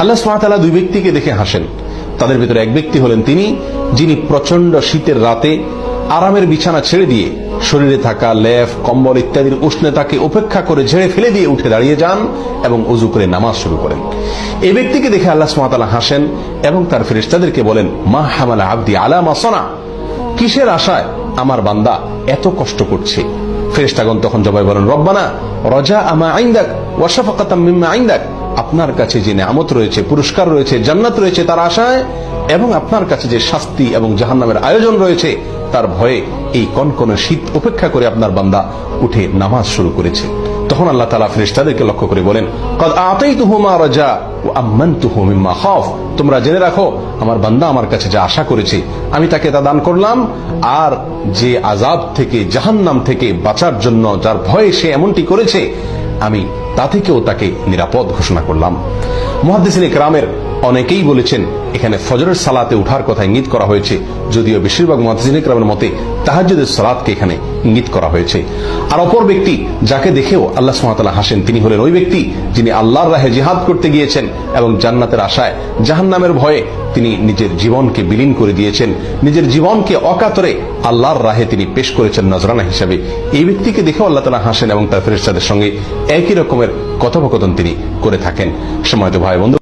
আল্লাহ সুমাতালা দুই ব্যক্তিকে দেখে হাসেন। তাদের ভিতরে এক ব্যক্তি হলেন তিনি, যিনি প্রচণ্ড শীতের রাতে আরামের বিছানা ছেড়ে দিয়ে শরীরে থাকা লেফ কম্বল ইত্যাদির উষ্ণতাকে উপেক্ষা করে ঝেড়ে ফেলে দিয়ে উঠে দাঁড়িয়ে যান এবং উজু করে নামাজ শুরু করেন। এই ব্যক্তিকে দেখে আল্লাহ সুমাতালা হাসেন এবং তার ফেরিস্তাদেরকে বলেন, মা হামালা আব্দি আলা মাসনা কিসের আশায় আমার বান্দা এত কষ্ট করছে? ফেরেশতাগণ তখন জবাই বলেন, রব্বানা রজা আমা আইন্দাক ওয়াশাফাকাতাম মিম্মা আইন্দাক আপনার কাছে যে নিয়ামত রয়েছে, পুরস্কার রয়েছে, জান্নাত রয়েছে, তার আশায় এবং আপনার কাছে যে শাস্তি এবং জাহান্নামের আয়োজন রয়েছে, তার ভয়ে এই কনকনে শীত উপেক্ষা করে আপনার বান্দা উঠে নামাজ শুরু করেছে। তখন আল্লাহ তালা ফেরেশতাদেরকে লক্ষ্য করে বলেন, কদ আতাইতুহু মা রাজা ও আম্মানতুহু মিম্মা খাফ তোমরা জেনে রাখো, আমার বান্দা আমার কাছে যা আশা করেছে, আমি তাকে তা দান করলাম। আর যে আজাব থেকে, জাহান্নাম থেকে বাঁচার জন্য, যার ভয়ে সে এমনটি করেছে, আমি তা থেকেও তাকে নিরাপদ ঘোষণা করলাম। মহাদিসিন ইকরামের অনেকেই বলেছেন, এখানে ফজরের সালাতে উঠার কথা ইঙ্গিত করা হয়েছে, যদিও বেশিরভাগ মহাদিসিন ইকরামের মতে তাহাজুদের সালাতকে এখানে ইঙ্গিত করা হয়েছে। আর অপর ব্যক্তি যাকে দেখেও আল্লাহ সুমাতালা হাসেন, তিনি হলেন ওই ব্যক্তি যিনি আল্লাহর রাহে জিহাদ করতে গিয়েছেন এবং জান্নাতের আশায় জাহান্নামের ভয়ে তিনি নিজের জীবনকে বিলীন করে দিয়েছেন। নিজের জীবনকে অকাতরে আল্লাহর রাহে তিনি পেশ করেছেন নজরানা হিসাবে। এই ব্যক্তিকে দেখেও আল্লাহ তালা হাসেন এবং তার ফেরেস্তাদের সঙ্গে একই রকমের কথোপকথন তিনি করে থাকেন। সময় তো ভাই বন্ধু